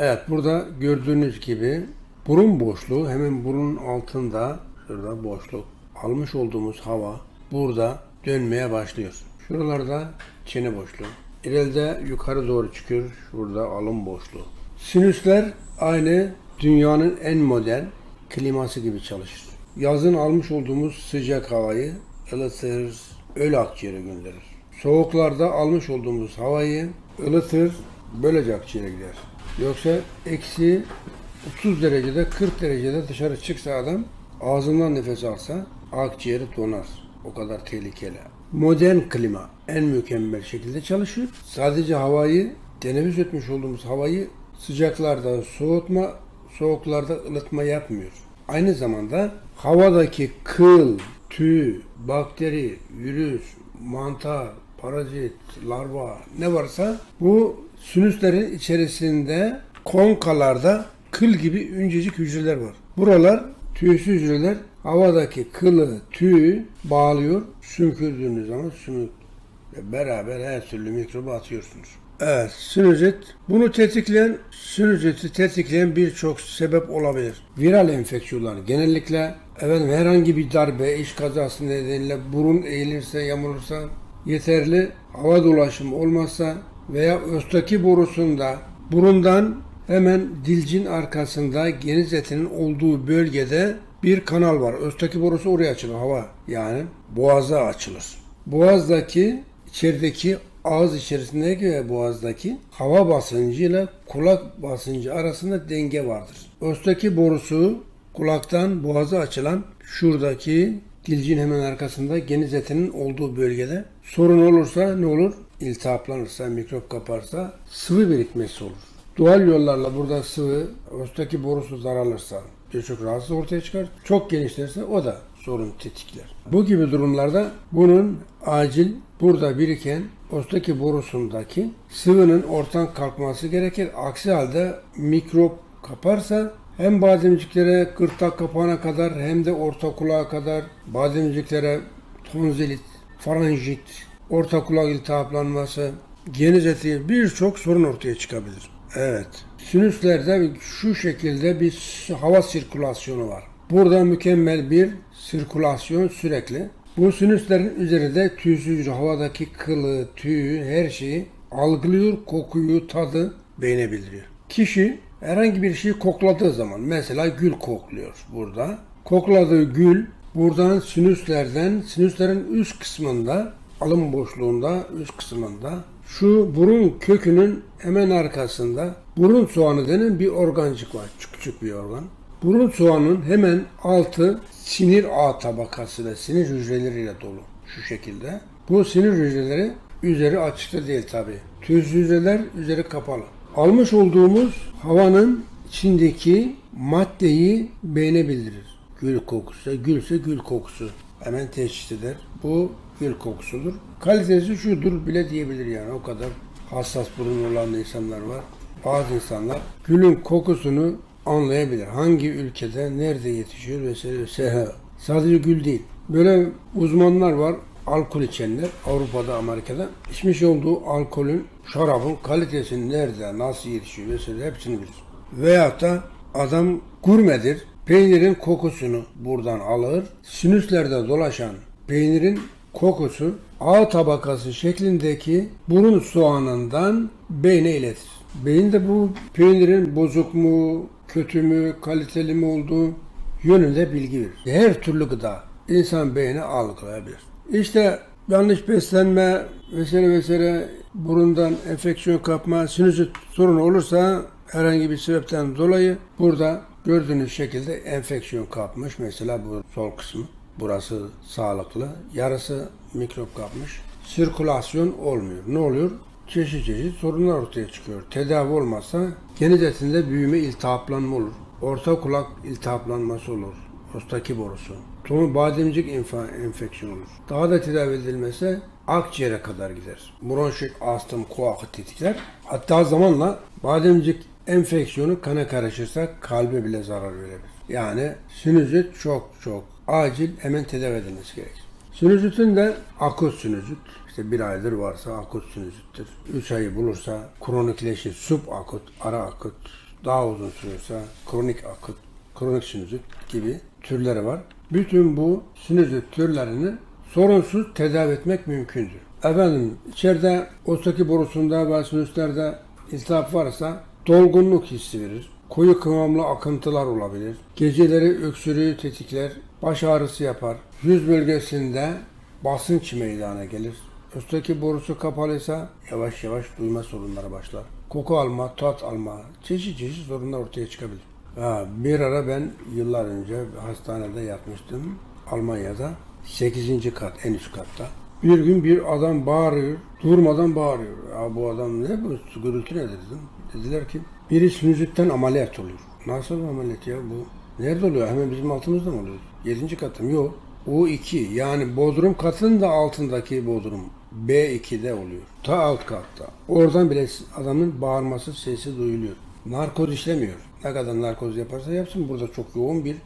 Evet burada gördüğünüz gibi burun boşluğu hemen burun altında şurada boşluk almış olduğumuz hava burada dönmeye başlıyor. Şuralarda çene boşluğu. İleride yukarı doğru çıkıyor. Şurada alın boşluğu. Sinüsler aynı dünyanın en modern kliması gibi çalışır. Yazın almış olduğumuz sıcak havayı ılıtır, öyle akciğere gönderir. Soğuklarda almış olduğumuz havayı ılıtır, böylece akciğere gider. Yoksa eksi 30 derecede 40 derecede dışarı çıksa adam ağzından nefes alsa akciğeri donar. O kadar tehlikeli. Modern klima en mükemmel şekilde çalışıyor. Sadece havayı teneffüs etmiş olduğumuz havayı sıcaklarda soğutma, soğuklarda ılıtma yapmıyor. Aynı zamanda havadaki kıl, tüy, bakteri, virüs, mantar, parazit, larva ne varsa bu sinüslerin içerisinde konkalarda kıl gibi üncecik hücreler var. Buralar tüysüz hücreler havadaki kılı, tüyü bağlıyor. Sümkürdüğünüz zaman sümük beraber her türlü mikrobu atıyorsunuz. Evet, sinüzit. Bunu tetikleyen, sinüziti tetikleyen birçok sebep olabilir. Viral enfeksiyonlar genellikle efendim, herhangi bir darbe, iş kazası nedeniyle burun eğilirse, yamulursa, yeterli hava dolaşımı olmazsa veya östaki borusunda burundan hemen dilcin arkasında geniz etinin olduğu bölgede bir kanal var. Östaki borusu oraya açılır hava yani boğaza açılır. Boğazdaki içerideki ağız içerisindeki ve boğazdaki hava basıncı ile kulak basıncı arasında denge vardır. Östaki borusu kulaktan boğaza açılan şuradaki dilcin hemen arkasında geniz etinin olduğu bölgede sorun olursa ne olur? İltihaplanırsa, mikrop kaparsa sıvı birikmesi olur. Doğal yollarla burada sıvı, östaki borusu daralırsa birçok rahatsız ortaya çıkar. Çok genişlerse o da sorun tetikler. Bu gibi durumlarda bunun acil burada biriken östaki borusundaki sıvının ortadan kalkması gerekir. Aksi halde mikrop kaparsa hem bademciklere gırtlak kapağına kadar hem de orta kulağa kadar bademciklere tonzilit, faranjit, orta kulak iltihaplanması, geniz eti birçok sorun ortaya çıkabilir. Evet. Sinüslerde şu şekilde bir hava sirkülasyonu var. Burada mükemmel bir sirkülasyon sürekli. Bu sinüslerin üzerinde tüysüz havadaki kılı, tüyü, her şeyi algılıyor, kokuyu, tadı beyne bildiriyor. Kişi herhangi bir şeyi kokladığı zaman mesela gül kokluyor burada. Kokladığı gül buradan sinüslerden, sinüslerin üst kısmında, alın boşluğunda, üst kısmında şu burun kökünün hemen arkasında burun soğanı denen bir organcık var. Küçük bir organ. Burun soğanın hemen altı sinir ağ tabakasıyla, sinir hücreleriyle dolu. Şu şekilde. Bu sinir hücreleri üzeri açıkta değil tabi. Tüz hücreler üzeri kapalı. Almış olduğumuz havanın içindeki maddeyi beyne. Gül kokusu, gülse gül kokusu. Hemen teşhis eder. Bu gül kokusudur. Kalitesi şudur bile diyebilir yani o kadar hassas burun olan insanlar var. Bazı insanlar gülün kokusunu anlayabilir. Hangi ülkede, nerede yetişiyor vesaire vesaire. Sadece gül değil. Böyle uzmanlar var alkol içenler Avrupa'da, Amerika'da içmiş olduğu alkolün, şarabın kalitesini nerede, nasıl yetişiyor vesaire hepsini bilir. Veyahut da adam gurmedir, peynirin kokusunu buradan alır, sinüslerde dolaşan peynirin kokusu ağ tabakası şeklindeki burun soğanından beyne iletir. Beyin de bu peynirin bozuk mu, kötü mü, kaliteli mi olduğu yönünde bilgi verir. Her türlü gıda insan beyni algılayabilir. İşte yanlış beslenme vesaire vesaire burundan enfeksiyon kapma, sinüzit sorunu olursa herhangi bir sebepten dolayı burada gördüğünüz şekilde enfeksiyon kapmış. Mesela bu sol kısmı. Burası sağlıklı. Yarısı mikrop kapmış. Sirkülasyon olmuyor. Ne oluyor? Çeşit çeşit sorunlar ortaya çıkıyor. Tedavi olmazsa geniz etinde büyüme, iltihaplanma olur. Orta kulak iltihaplanması olur. Ostaki borusu. Tomu bademcik infa, enfeksiyon olur. Daha da tedavi edilmese akciğere kadar gider. Bronşit, astım, koakı tetikler. Hatta zamanla bademcik enfeksiyonu kana karışırsa kalbe bile zarar verebilir. Yani sinüzit çok çok acil hemen tedavi edilmesi gerekir. Sinüzitin de akut sinüzit. İşte bir aydır varsa akut sinüzittir. Üç ayı bulursa kronikleşir. Subakut, ara akut, daha uzun sürüyorsa kronik akut, kronik sinüzit gibi türleri var. Bütün bu sinüzit türlerini sorunsuz tedavi etmek mümkündür. Efendim içeride ostaki borusunda ve sinüslerde iltihap varsa dolgunluk hissi verir. Koyu kıvamlı akıntılar olabilir. Geceleri öksürüğü tetikler, baş ağrısı yapar. Yüz bölgesinde basınç meydana gelir. Üstteki borusu kapalıysa yavaş yavaş duyma sorunları başlar. Koku alma, tat alma, çeşit çeşit sorunlar ortaya çıkabilir. Ha, bir ara ben yıllar önce hastanede yatmıştım. Almanya'da 8. kat, en üst katta. Bir gün bir adam bağırıyor, durmadan bağırıyor. Ya bu adam ne bu gürültü ne dedim. Dediler ki biri sinüzitten ameliyat oluyor. Nasıl bir ameliyat ya bu? Nerede oluyor? Hemen bizim altımızda mı oluyor? 7. katta mı? Yok. U2 yani Bodrum katının da altındaki Bodrum. B2'de oluyor. Ta alt katta. Oradan bile adamın bağırması sesi duyuluyor. Narkoz işlemiyor. Ne kadar narkoz yaparsa yapsın burada çok yoğun bir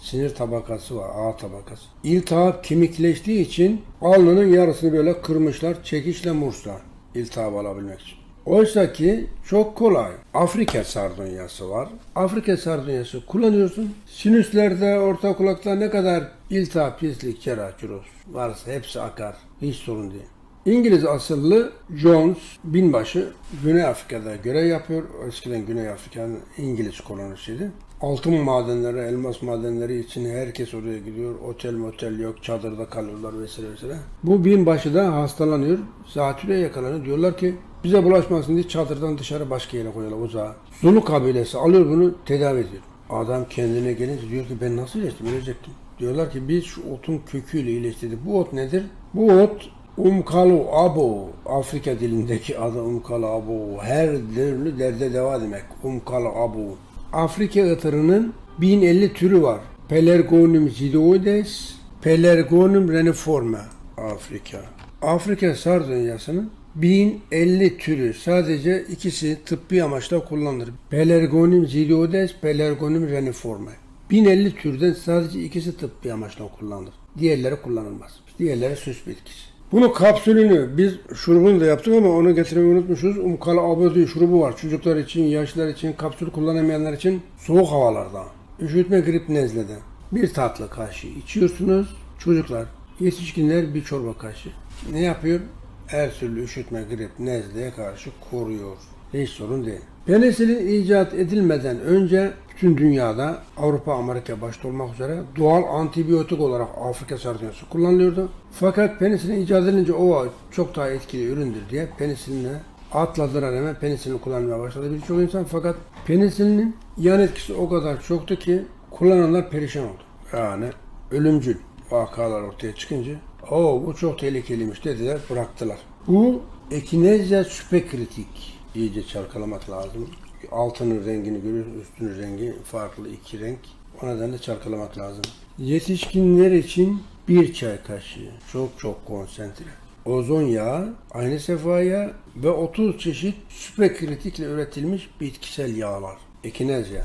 sinir tabakası var. A tabakası. İltihap kemikleştiği için alnının yarısını böyle kırmışlar. Çekişle murslar. İltihap alabilmek için. Oysa ki çok kolay. Afrika sardunyası var. Afrika sardunyası kullanıyorsun. Sinüslerde, orta kulakta ne kadar iltihap, pislik, çuros varsa hepsi akar. Hiç sorun değil. İngiliz asıllı Jones binbaşı Güney Afrika'da görev yapıyor. Eskiden Güney Afrika'nın İngiliz kolonisiydi. Altın madenleri, elmas madenleri için herkes oraya gidiyor. Otel motel yok, çadırda kalıyorlar vesaire vesaire. Bu binbaşı da hastalanıyor. Zatürre yakalanıyor. Diyorlar ki bize bulaşmasın diye çadırdan dışarı başka yere koyuyorlar uzağa. Zulu kabilesi alıyor bunu tedavi ediyor. Adam kendine gelince diyor ki ben nasıl iyileştim ölecektim. Diyorlar ki biz şu otun köküyle iyileştirdik. Bu ot nedir? Bu ot Umkalu abo, Afrika dilindeki adı Umkalu abo, her türlü derde deva demek. Umkalu abo. Afrika ıtırının 1050 türü var. Pelargonium zidoides, Pelargonium reniforme. Afrika. Afrika sardunyasının 1050 türü sadece ikisi tıbbi amaçla kullanılır. Pelargonium zidoides, Pelargonium reniforme. 1050 türden sadece ikisi tıbbi amaçla kullanılır. Diğerleri kullanılmaz. Diğerleri süs bitkisi. Bunu kapsülünü biz şurubunu da yaptık ama onu getirmeyi unutmuşuz. Umkala abodi şurubu var. Çocuklar için, yaşlılar için, kapsül kullanamayanlar için soğuk havalarda. Üşütme grip nezlede. Bir tatlı kaşığı içiyorsunuz. Çocuklar, yetişkinler bir çorba kaşığı. Ne yapıyor? Her türlü üşütme, grip, nezleye karşı koruyor. Hiç sorun değil. Penisilin icat edilmeden önce bütün dünyada Avrupa, Amerika başta olmak üzere doğal antibiyotik olarak Afrika sardunyası kullanılıyordu. Fakat penisilin icat edilince o çok daha etkili üründür diye penisiline atladılar hemen penisilin kullanmaya başladı birçok insan. Fakat penisilinin yan etkisi o kadar çoktu ki kullananlar perişan oldu. Yani ölümcül vakalar ortaya çıkınca o bu çok tehlikeliymiş dediler bıraktılar. Bu ekinezya süpekritik iyice çalkalamak lazım. Altının rengini görüyoruz, üstünün rengi farklı iki renk. O nedenle çalkalamak lazım. Yetişkinler için bir çay kaşığı çok çok konsantre. Ozon yağı, aynı sefa yağı ve 30 çeşit süpekritikle üretilmiş bitkisel yağlar. Ekinezya,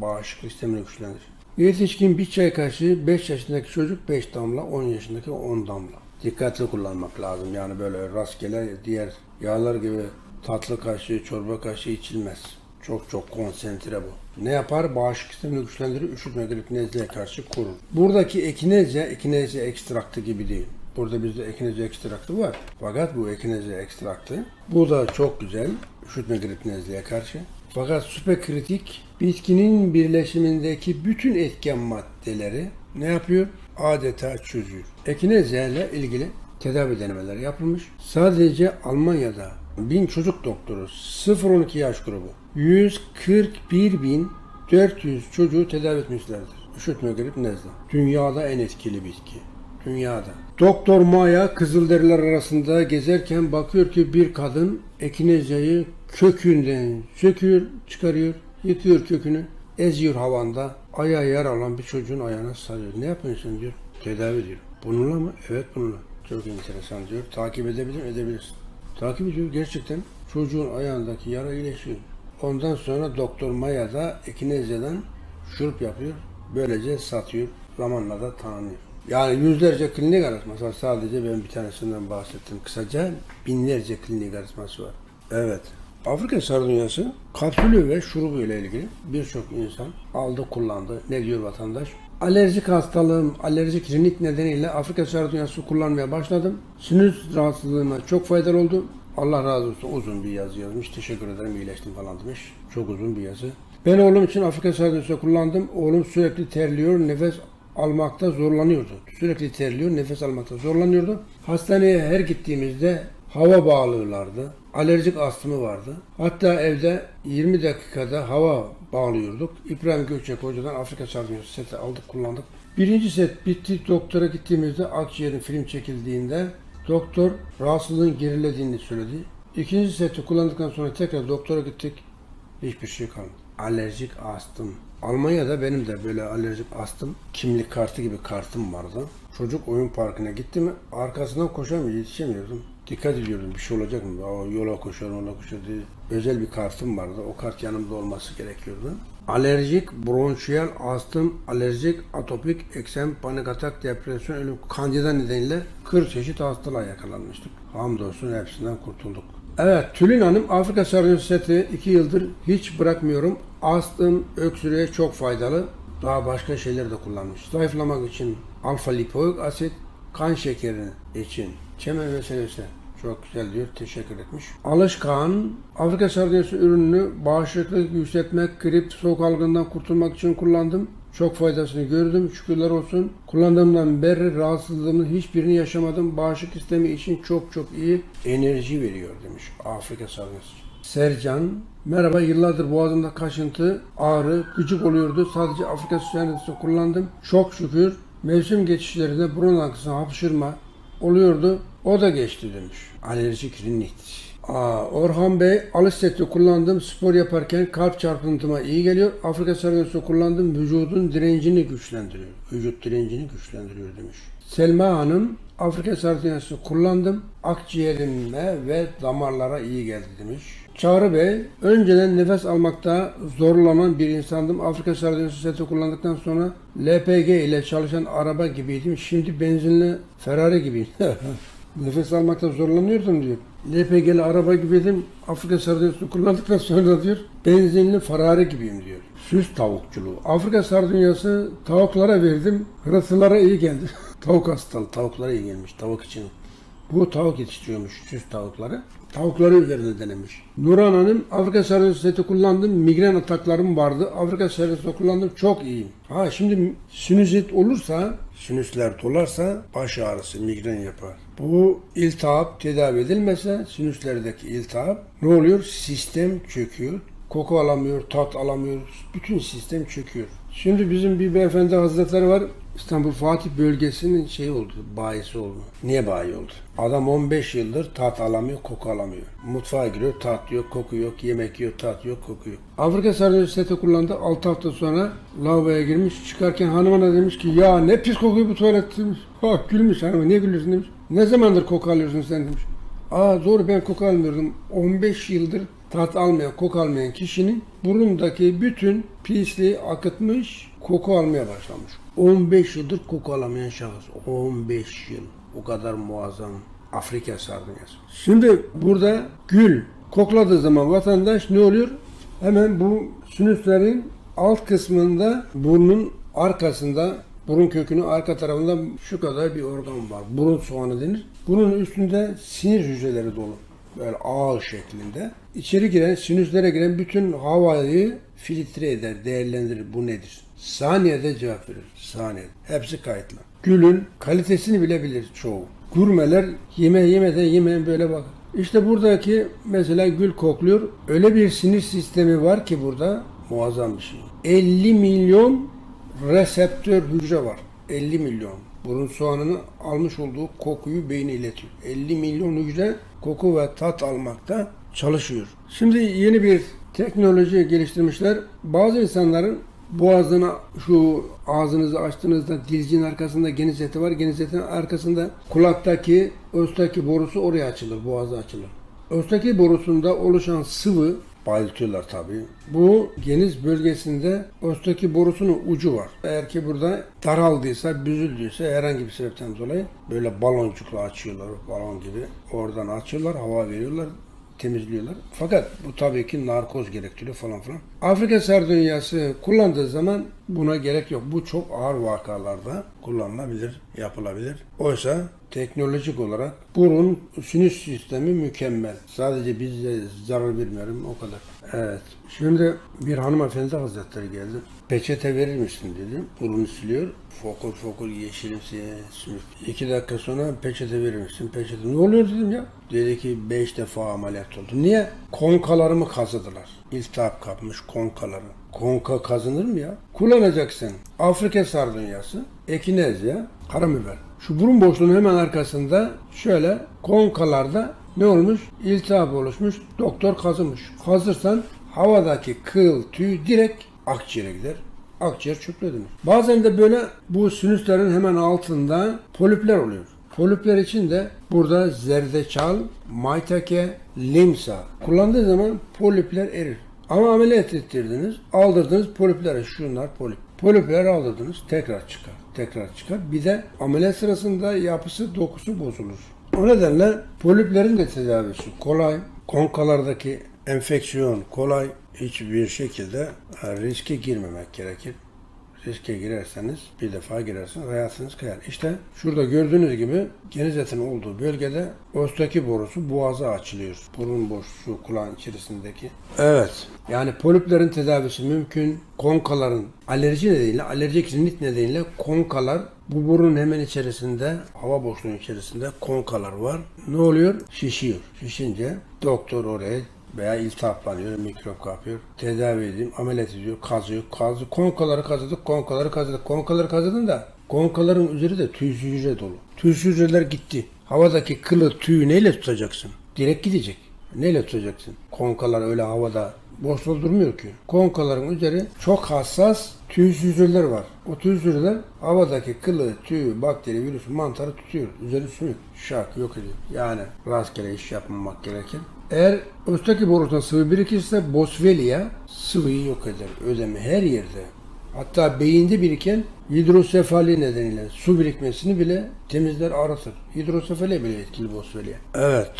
bağışıklık sistemini güçlendirir. Yetişkin bir çay kaşığı 5 yaşındaki çocuk 5 damla, 10 yaşındaki 10 damla. Dikkatli kullanmak lazım. Yani böyle rastgele diğer yağlar gibi tatlı kaşığı, çorba kaşığı içilmez. Çok çok konsantre bu. Ne yapar? Bağışıklık sistemini güçlendirir, üşütme, grip, nezleye karşı korur. Buradaki ekinezya, ekinezya ekstraktı gibi değil. Burada bizde ekinezya ekstraktı var. Fakat bu ekinezya ekstraktı. Bu da çok güzel. Üşütme, grip, nezleye karşı. Fakat süperkritik bitkinin birleşimindeki bütün etken maddeleri ne yapıyor? Adeta çözüyor. Ekinezya ile ilgili tedavi denemeleri yapılmış. Sadece Almanya'da 1000 çocuk doktoru 0-12 yaş grubu 141.400 çocuğu tedavi etmişlerdir. Üşütme grip nezle. Dünyada en etkili bitki. Dünyada. Doktor Maya Kızılderililer arasında gezerken bakıyor ki bir kadın ekinezyayı kökünden söküyor, çıkarıyor, yıkıyor kökünü, eziyor havanda. Ayağı yara olan bir çocuğun ayağına sarıyor. Ne yapıyorsun diyor. Tedavi diyor. Bununla mı? Evet bununla. Çok enteresan diyor. Takip edebilir edebilirsin. Takip ediyor gerçekten. Çocuğun ayağındaki yara iyileşiyor. Ondan sonra Doktor Maya da ekinezyadan şurup yapıyor. Böylece satıyor. Zamanla da tanınıyor. Yani yüzlerce klinik araştırması var. Sadece ben bir tanesinden bahsettim. Kısaca binlerce klinik araştırması var. Evet. Afrika sardunyası kapsülü ve şurubu ile ilgili birçok insan aldı kullandı. Ne diyor vatandaş? Alerjik hastalığım, alerjik rinit nedeniyle Afrika sardunyası kullanmaya başladım. Sinüs rahatsızlığıma çok faydalı oldu. Allah razı olsun uzun bir yazı yazmış. Teşekkür ederim iyileştim falan demiş. Çok uzun bir yazı. Ben oğlum için Afrika sardunyası kullandım. Oğlum sürekli terliyor, nefes almakta zorlanıyordu. Sürekli terliyor, nefes almakta zorlanıyordu. Hastaneye her gittiğimizde hava bağlıyorlardı. Alerjik astımı vardı. Hatta evde 20 dakikada hava bağlıyorduk. İbrahim Gökçek hocadan Afrika sardunyası seti aldık kullandık. Birinci set bitti. Doktora gittiğimizde akciğerin film çekildiğinde doktor rahatsızlığın gerilediğini söyledi. İkinci seti kullandıktan sonra tekrar doktora gittik. Hiçbir şey kalmadı. Alerjik astım. Almanya'da benim de böyle alerjik astım kimlik kartı gibi kartım vardı. Çocuk oyun parkına gitti mi arkasından koşamıyor, yetişemiyordum. Dikkat ediyordum bir şey olacak mı? Aa, yola koşuyorum, yola koşuyorum diye. Özel bir kartım vardı. O kart yanımda olması gerekiyordu. Alerjik, bronşiyel, astım, alerjik, atopik, eksem, panik atak, depresyon, ölüm, kandida nedeniyle 40 çeşit hastalığa yakalanmıştık. Hamdolsun hepsinden kurtulduk. Evet, Tülin Hanım Afrika sardunyası seti 2 yıldır hiç bırakmıyorum. Astım, öksürüğe çok faydalı. Daha başka şeyler de kullanmış. Zayıflamak için alfa lipoik asit, kan şekeri için çemen meselesi çok güzel diyor. Teşekkür etmiş. Alışkan Afrika sardunyası ürününü bağışıklık yükseltmek, grip, soğuk algından kurtulmak için kullandım. Çok faydasını gördüm. Şükürler olsun. Kullandığımdan beri rahatsızlığımın hiçbirini yaşamadım. Bağışıklık sistemi için çok çok iyi enerji veriyor demiş. Afrika sardunyası. Sercan, merhaba yıllardır boğazımda kaşıntı, ağrı, gıcık oluyordu. Sadece Afrika sardunyası kullandım. Çok şükür mevsim geçişlerinde burun akısı, hapşırma oluyordu. O da geçti demiş. Alerjik rinit. Aa, Orhan Bey seti kullandım. Spor yaparken kalp çarpıntıma iyi geliyor. Afrika sardunyası kullandım. Vücudun direncini güçlendiriyor. Vücut direncini güçlendiriyor demiş. Selma Hanım Afrika sardunyası kullandım. Akciğerime ve damarlara iyi geldi demiş. Çağrı Bey, önceden nefes almakta zorlanan bir insandım. Afrika sardunyası seti kullandıktan sonra LPG ile çalışan araba gibiydim. Şimdi benzinli Ferrari gibiyim. nefes almakta zorlanıyordum diyor. LPG'li araba gibiydim. Afrika sardunyasını kullandıktan sonra diyor benzinli Ferrari gibiyim diyor. Süs tavukçuluğu. Afrika sardunyası tavuklara verdim. Hırısılara iyi geldi. Tavuk hastalığı tavuklara iyi gelmiş tavuk için. Bu tavuk yetiştiriyormuş süs tavukları. Tavukları üzerinde denemiş. Nurhan Hanım Afrika sardunyası seti kullandım. Migren ataklarım vardı. Afrika sardunyası kullandım. Çok iyiyim. Ha şimdi sinüzit olursa, sinüsler dolarsa baş ağrısı, migren yapar. Bu iltihap tedavi edilmese sinüslerdeki iltihap ne oluyor? Sistem çöküyor. Koku alamıyor, tat alamıyor. Bütün sistem çöküyor. Şimdi bizim bir beyefendi hazretleri var. İstanbul Fatih bölgesinin şey oldu, bayisi oldu. Niye bayi oldu? Adam 15 yıldır tat alamıyor, koku alamıyor. Mutfağa giriyor, tat yok, koku yok, yemek yiyor, tat yok, koku yok. Afrika sardunyası seti kullandı. 6 hafta sonra lavaboya girmiş. Çıkarken hanımına demiş ki ya ne pis kokuyor bu tuvalet demiş. Ha gülmüş hanıma niye gülüyorsun demiş. Ne zamandır koku alıyorsun sen demiş. Aa doğru ben koku almıyordum. 15 yıldır tat almayan, koku almayan kişinin burundaki bütün pisliği akıtmış, koku almaya başlamış. 15 yıldır koku alamayan şahıs. 15 yıl. O kadar muazzam Afrika sardunyası. Şimdi burada gül kokladığı zaman vatandaş ne oluyor? Hemen bu sinüslerin alt kısmında burnun arkasında burun kökünün arka tarafında şu kadar bir organ var. Burun soğanı denir. Bunun üstünde sinir hücreleri dolu. Böyle ağ şeklinde. İçeri giren, sinüslere giren bütün havayı filtre eder, değerlendirir. Bu nedir? Saniyede cevap verir. Saniyede. Hepsi kayıtlı. Gülün kalitesini bile bilir çoğu. Gurmeler yeme yemeden yemeyen böyle bak. İşte buradaki mesela gül kokluyor. Öyle bir sinir sistemi var ki burada muazzam bir şey. 50 milyon reseptör hücre var. 50 milyon. Burun soğanını almış olduğu kokuyu beyne iletiyor. 50 milyon hücre koku ve tat almakta çalışıyor. Şimdi yeni bir teknoloji geliştirmişler. Bazı insanların boğazına şu ağzınızı açtığınızda dilcin arkasında geniz eti var. Geniz etinin arkasında kulaktaki östaki borusu oraya açılır. Boğazı açılır. Östaki borusunda oluşan sıvı bayıltıyorlar tabii. Bu geniz bölgesinde östaki borusunun ucu var. Eğer ki burada daraldıysa, büzüldüyse herhangi bir sebepten dolayı böyle baloncukla açıyorlar, balon gibi. Oradan açıyorlar, hava veriyorlar. temizliyorlar. Fakat bu tabii ki narkoz gerektiriyor falan filan. Afrika sardunyası kullandığı zaman buna gerek yok. Bu çok ağır vakalarda kullanılabilir, yapılabilir. Oysa teknolojik olarak burun sinüs sistemi mükemmel. Sadece bize zarar vermiyorum o kadar. Evet. Şimdi bir hanımefendi hazretleri geldi. Peçete verir misin dedim. Burunu siliyor. Fokur fokur yeşilimsi sümük. İki dakika sonra peçete verir misin? Peçete. Ne oluyor dedim ya. Dedi ki beş defa ameliyat oldu. Niye? Konkalarımı kazıdılar. İltihap kapmış konkaları. Konka kazınır mı ya? Kullanacaksın. Afrika sardunyası, ekinezya, karabiber. Şu burun boşluğunun hemen arkasında şöyle konkalarda ne olmuş? İltihap oluşmuş. Doktor kazımış. Kazırsan havadaki kıl, tüy direkt akciğere gider. Akciğer çöplüdür. Bazen de böyle bu sinüslerin hemen altında polipler oluyor. Polipler için de burada zerdeçal, maitake, limsa kullandığı zaman polipler erir. Ama ameliyat ettirdiniz, aldırdınız polipleri, şunlar polip. Polipleri aldırdınız, tekrar çıkar, tekrar çıkar. Bir de ameliyat sırasında yapısı, dokusu bozulur. O nedenle poliplerin de tedavisi kolay, konkalardaki enfeksiyon kolay, hiçbir şekilde riske girmemek gerekir. Riske girerseniz bir defa girersiniz hayatınız kayar. İşte şurada gördüğünüz gibi geniz etin olduğu bölgede ostaki borusu boğaza açılıyor. Burun boşluğu kulağın içerisindeki. Evet. Yani poliplerin tedavisi mümkün. Konkaların alerji nedeniyle, alerjik rinit nedeniyle konkalar bu burun hemen içerisinde, hava boşluğunun içerisinde konkalar var. Ne oluyor? Şişiyor. Şişince doktor oraya veya iltihaplanıyor, mikrop kapıyor. Tedavi edeyim, ameliyat ediyor, kazıyor, kazıyor. Konkaları kazıdık, konkaları kazıdık. Konkaları kazıdın da konkaların üzeri de tüysüz hücre dolu. Tüysüz hücreler gitti. Havadaki kılı, tüyü neyle tutacaksın? Direkt gidecek. Neyle tutacaksın? Konkalar öyle havada boş durmuyor ki. Konkaların üzeri çok hassas tüysüz hücreler var. O tüysüz hücreler havadaki kılı, tüyü, bakteri, virüs, mantarı tutuyor. Üzeri sümük. Şak yok ediyor. Yani rastgele iş yapmamak gerekir. Eğer östaki borusunda sıvı birikirse Boswellia sıvıyı yok eder. Ödemi her yerde. Hatta beyinde biriken hidrosefali nedeniyle su birikmesini bile temizler arıtır. Hidrosefali bile etkili Boswellia. Evet.